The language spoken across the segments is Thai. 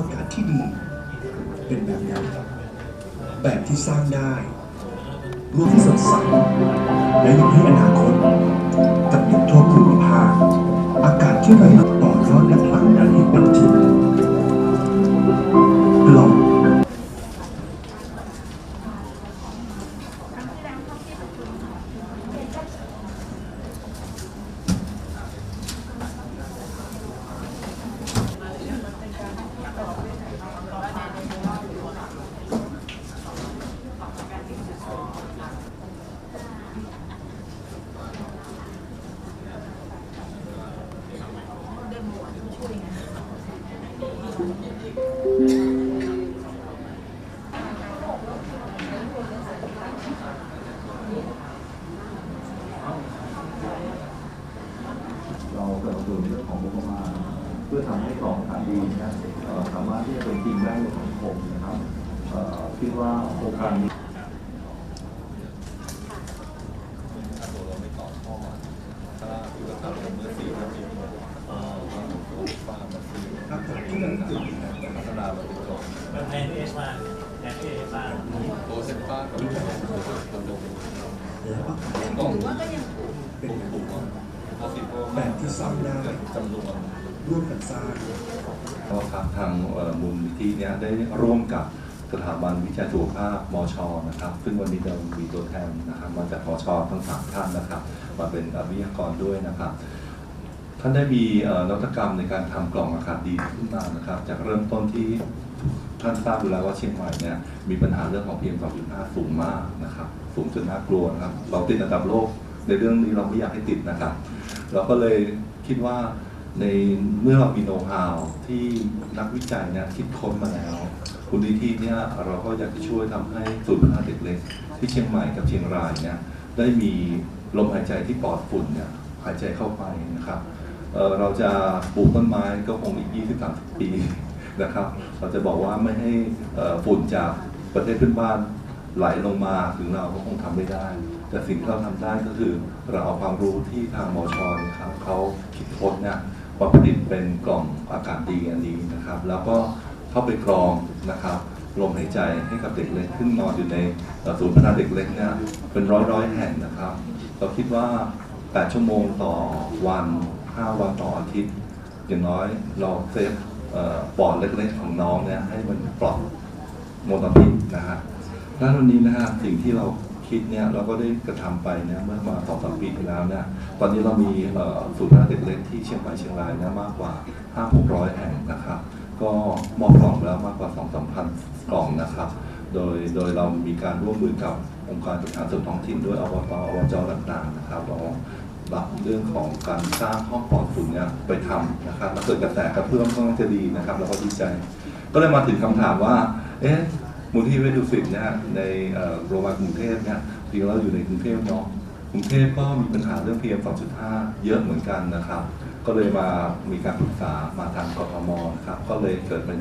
อากาศที่ดี เป็นแบบนั้นแบบที่สร้างได้รวมที่สดใสและยังให้อนาคตกับเด็กทั่วภูมิภาคอากาศที่ไร้ต่อยอดและผลักดันให้เป็น โครงการนี้ถ้าตัวเราไม่ต่อท่อถ้าคือราคาลงเมื่อสี่เดือนที่แล้วก็ต้องตัวฟ้ามาซื้ออากาศที่มันตื่นพัฒนามาเองแบบแอนเอสมาแอเอสมาตัวเซ็นฟ้ากับตัวตัวลงและอากาศกล่องเป็นปุ่มแบบปุ่มพอสิบโแบบที่สร้างได้จำนวนร่วมกันสร้างก็ครับทางเอ่อมูลนิธิเนี้ยได้ร่วมกับ สถาบันวิจัยสุขภาพมชนะครับ ซึ่งวันนี้เรามีตัวแทนนะครับมาจากมชทั้งสามท่านนะครับ มาเป็นวิทยากรด้วยนะครับท่านได้มีนวัตกรรมในการทำกล่องอากาศดีขึ้นมานะครับ จากเริ่มต้นที่ท่านทราบอยู่แล้วว่าเชียงใหม่เนี่ยมีปัญหาเรื่องของ PM 2.5 สูงมากนะครับ สูงจนน่ากลัวนะครับ เราติดอันดับโลกในเรื่องนี้เราไม่อยากให้ติดนะครับ เราก็เลยคิดว่าในเมื่อเรามีโน้ตฮาวที่นักวิจัยเนี่ยคิดค้นมาแล้ว คุณนิธิเนี่ยเราก็อยากจะช่วยทำให้ศูนย์พัฒนาเด็กเล็กที่เชียงใหม่กับเชียงรายเนี่ยได้มีลมหายใจที่ปลอดฝุ่นเนี่ยหายใจเข้าไปนะครับเเราจะปลูกต้นไม้ก็คงอีก 20-30 ปีนะครับ เราจะบอกว่าไม่ให้ฝุ่นจากประเทศเพื่อนบ้านไหลลงมาถึงเราก็คงทำไม่ได้ แต่สิ่งที่เราทำได้ก็คือ เราเอาความรู้ที่ทางมอชนะครับเขาคิดค้นเนี่ยมาผลิตเป็นกล่องอากาศดีอันนี้นะครับ แล้วก็ เข้าไปกรองนะครับลมหายใจให้กับเด็กเล็กขึ้นนอนอยู่ในศูนย์พัฒนาเด็กเล็กเนี่ยเป็นร้อยร้อยแห่งนะครับ เราคิดว่า 8 ชั่วโมงต่อวัน 5 วันต่ออาทิตย์อย่างน้อยเราเซฟปอดเล็กๆของน้องเนี่ยให้มันปลอดมลพิษนะฮะด้านวันนี้นะฮะสิ่งที่เราคิดเนี่ยเราก็ได้กระทำไปเนี่ยเมื่อมาสองสามปีที่แล้วเนี่ยตอนนี้เรามีศูนย์พัฒนาเด็กเล็กที่เชียงใหม่เชียงรายเนี่ยมากกว่า 5 6 0 0 แห่งนะครับ ก็มอบกล่องแล้วมากกว่า2 3 0 0 0 กล่องนะครับ โดยโดยเรามีการร่วมมือกับองค์การบริหารส่วนท้องถิ่นด้วยอบตอบจต่างๆนะครับเรารับเรื่องของการสร้างห้องปลอดฝุ่นเนี่ยไปทำนะครับแล้วเกิดกระแสกระเพื่อมก็จะดีนะครับเราก็ดีใจ ก็เลยมาถึงคำถามว่า เอ๊ะมูลที่เวชดุสิตเนี่ยในโรงพยาบาลกรุงเทพเนี่ยจริงเราอยู่ในกรุงเทพเนาะกรุงเทพก็มีปัญหาเรื่อง PM 2.5 เยอะเหมือนกันนะครับ ก็เลยมามีการปรึกษามาทางกทมนะครับ ก็เลยเกิดเป็น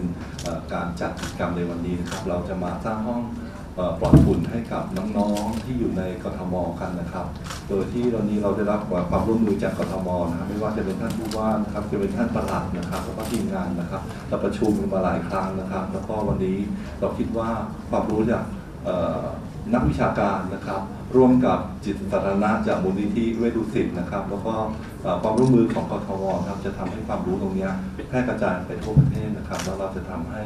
การจัดกิจกรรมในวันนี้นะครับ เราจะมาสร้างห้องอปลอดฝุ่นให้กับน้องๆที่อยู่ในกทมกันนะครับ โดยที่ตอนนี้เราได้รับความร่วมมือจากกทมนะครับ ไม่ว่าจะเป็นท่านผู้ว่านะครับ จะเป็นท่านประหลัดนะครับแล้วก็ทีมงานนะครับเราประชุมกันมาหลายครั้งนะครับ แล้วก็วันนี้เราคิดว่าความรู้จาก นักวิชาการนะครับ ร่วมกับจิตสาธารณะจากมูลนิธิเวดุสิตนะครับ แล้วก็ความร่วมมือของกทมครับจะทำให้ความรู้ตรงนี้แพร่กระจายไปทั่วประเทศนะครับ แล้วเราจะทำให้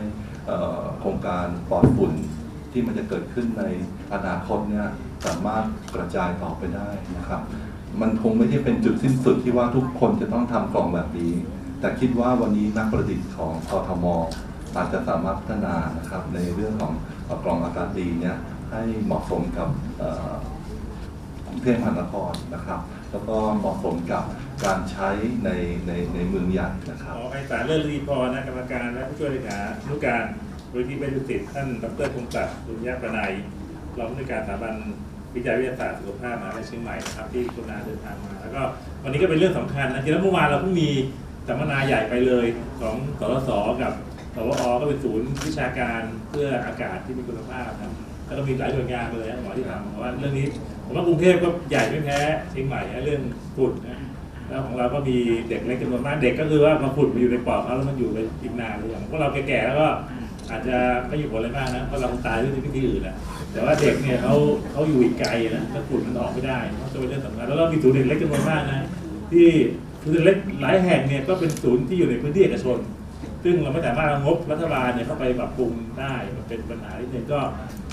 โครงการปลอดฝุ่นที่มันจะเกิดขึ้นในอนาคตเนี่ยสามารถกระจายต่อไปได้นะครับ มันคงไม่ใช่เป็นจุดสิ้นสุดที่ว่าทุกคนจะต้องทำกล่องแบบนี้ แต่คิดว่าวันนี้นักประดิษฐ์ของกทมอาจจะสามารถพัฒนานะครับในเรื่องของกล่องอากาศดีเนี่ย ให้เหมาะสมกับเอ่อกรุงเทพมหานครนะครับ แล้วก็เหมาะสมกับการใช้ในในในเมืองใหญ่นะครับขอไอสารเลิศรีพรนะกรรมการและผู้ช่วยเลขานุการบริษัทเบญจสิทธิ์ท่านดรพงศักดิ์ดุลยประนัยรองผู้ในการสถาบันวิจัยวิทยาศาสตร์สุขภาพมหาวิทยาลัยเชียงใหม่นะครับที่คุณนาเดินทางมา แล้วก็วันนี้ก็เป็นเรื่องสำคัญนะจริงแล้วเมื่อวานเราเพิ่งมีสัมมนาใหญ่ไปเลยของสรสกับสวอก็เป็นศูนย์วิชาการเพื่ออากาศที่มีคุณภาพนะครับ แล้วก็มีหลายหน่วยงานเลยนะหมอที่ทำเพราะว่าเรื่องนี้ผมว่ากรุงเทพก็ใหญ่ไม่แพ้เชียงใหม่นะเรื่องฝุ่นนะแล้วของเราก็มีเด็กเล็กจำนวนมากเด็กก็คือว่ามาขุดมาอยู่ในปอดเขาแล้วมันอยู่ไปอีกนานเลยอย่างพวกเราแก่ๆแล้วก็อาจจะไม่อยู่ผลอะไรมากนะเพราะเราคงตายด้วยวิธีอื่นแหละแต่ว่าเด็กเนี่ยเขาเขาอยู่อีกไกลนะถ้าขุดมันออกไม่ได้มันก็เป็นเรื่องสำคัญแล้วก็มีศูนย์เด็กเล็กจำนวนมากนะที่ศูนย์เด็กเล็กหลายแห่งเนี่ยก็เป็นศูนย์ที่อยู่ในพื้นที่เอกชนซึ่งเราไม่สามารถเอางบรัฐบาลเนี่ยเข้าไปปรับปรุงได้มันเป็นปัญหาที่หนึ่งก็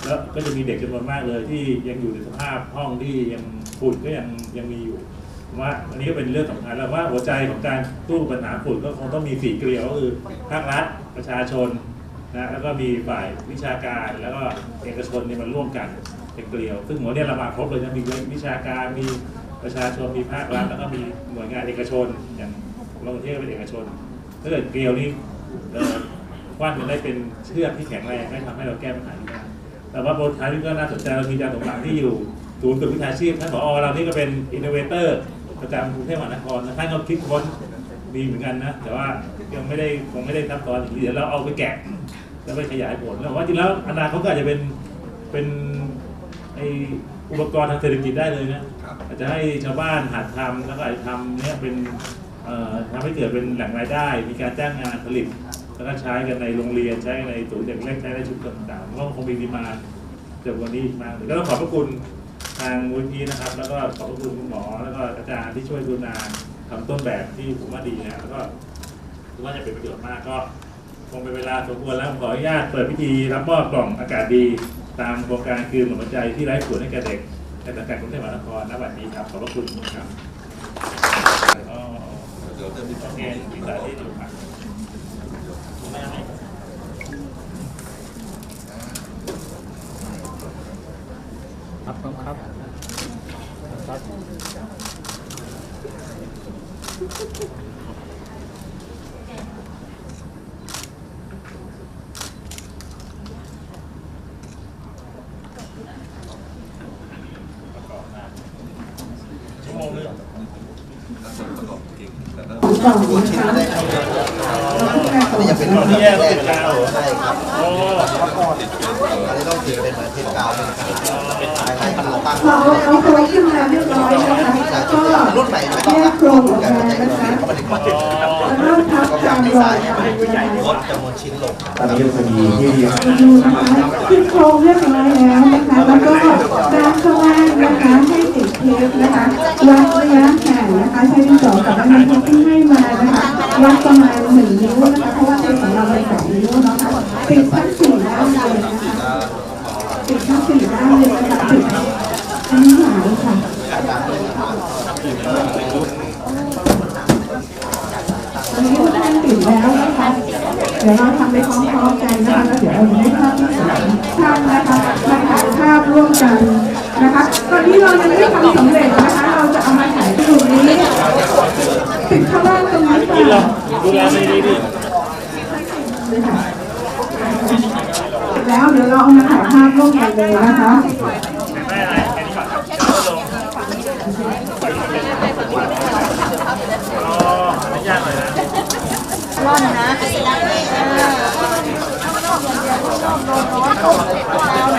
แล้วก็จะมีเด็กจำนวนมากเลยที่ยังอยู่ในสภาพห้องที่ยังฝุ่นก็ยังยังมีอยู่ว่าอันนี้ก็เป็นเรื่องสำคัญแล้วว่าหัวใจของการสู้ปัญหาฝุ่นก็คงต้องมีสี่เกลียวก็คือภาครัฐประชาชนนะแล้วก็มีฝ่ายวิชาการแล้วก็เอกชนเนี่ยมันร่วมกันเป็นเกลียว ซึ่งหมดเนี่ยเรามาครบเลยนะมีวิชาการมีประชาชนมีภาครัฐแล้วก็มีหน่วยงานเอกชนอย่างโรงเรียนก็เป็นเอกชนถ้าเกิดเกลียวนี้เอ่อว่านกันได้เป็นเชือกที่แข็งแรงไม่ทำให้เราแก้ปัญหาได้ แต่ว่าโปรท้ายนี่ก็น่าสนใจเรามีอาจารย์สมหวังที่อยู่ศูนย์ฝึกวิชาชีพท่านผอเรานี่ก็เป็นอินโนเวเตอร์ประจำกรุงเทพมหานครนะท่านก็คิดค้นดีเหมือนกันนะ แต่ว่ายังไม่ได้คงไม่ได้ทับซ้อนอย่างนี้เดี๋ยวเราเอาไปแกะแล้วไปขยายผลแล้วว่าจริงแล้วอนาคตก็อาจจะเป็นเป็นไออุปกรณ์ทางเศรษฐกิจได้เลยนะอาจจะให้ชาวบ้านหัดทำแล้วก็อาจจะทำเนี่ยเป็นเอ่อทำให้เกิดเป็นแหล่งรายได้ มีการจ้างงานผลิต แล้วก็ใช้กันในโรงเรียนใช้ในศูนย์เด็กเล็กใช้ในชุมชนต่างๆก็คงมีดีมานด์เกิดวันนี้มากเลยก็ต้องขอบพระคุณทางมูลทีนะครับ แล้วก็ขอบพระคุณคุณหมอ แล้วก็อาจารย์ที่ช่วยดูนาทำต้นแบบที่ผมว่าดีนะแล้วก็ถือว่าจะเป็นประโยชน์มากก็คงเป็นเวลาสมควรแล้วผมขออนุญาตเปิดพิธีรับมอบกล่องอากาศดี ตามโครงการคืนหมดหัวใจที่ไร้ผลให้แก่เด็กในสังกัดกรุงเทพมหานครณวันนี้ครับขอบพระคุณครับอ๋ ครับไม่เอาไหมครับครับครับชั่วโมงนึงประกอบจริงแต่ถ้ากล่องนะคะนี่ จะเป็นตอนนี้แยกเป็นกาวเหรอใช่ครับโอ้อันนี้ต้องถือเป็นเหมือนเทปกาวเป็นภายในขาตั้งพอเอาตัวขึ้นมาเรียบร้อยนะคะก็รุ่นใหม่ไม่แยต้องกโครงออกมานะคะเข้ามาในกล่องแล้วเริ่มทับก็กาจารกดีรไซวางน์ให้มันลดจำนวนชิ้นลงตอนนี้เราจะมีที่ดูนะคะขึ้นโครงเรียบร้อยแล้วนะคะแล้วก็ด้านข้างล่างนะคะให้ติดเทปนะคะวัดระยะห่างนะคะใช้ดินสอกับอันนี้ที่ให้มานะคะวัดประมาณหนึ่งนิ้วนะคะเพราะว่าเทปของเราเป็นสองนิ้วนะคะติดทั้งสี่ด้านเลยนะคะติดทั้งสี่ด้านเลยนะคะติดอันนี้หายค่ะ อันนี้ทุกท่านตื่นแล้วนะคะ เดี๋ยวเราทำ ไปพร้อมๆกันนะคะแล้วเดี๋ยวเราจะได้ภาพที่สวยท่านนะคะมาถ่ายภาพร่วมกันนะคะ ตอนนี้เรายังไม่ทำสำเร็จนะคะ เราจะเอามาถ่ายที่ตรงนี้ติดข้างล่างตรงนี้ที่เราค่ะดูแลไม่ดีดิเลยค่ะแล้วเดี๋ยวเราเอามาถ่ายภาพร่วมกันเลยนะคะไม่อะไรแค่นี้ก่อนครับลงอ๋อไม่ยากเลยนะ จะเอาไอเดียเราไปใช้ก็ได้นะว่าจะ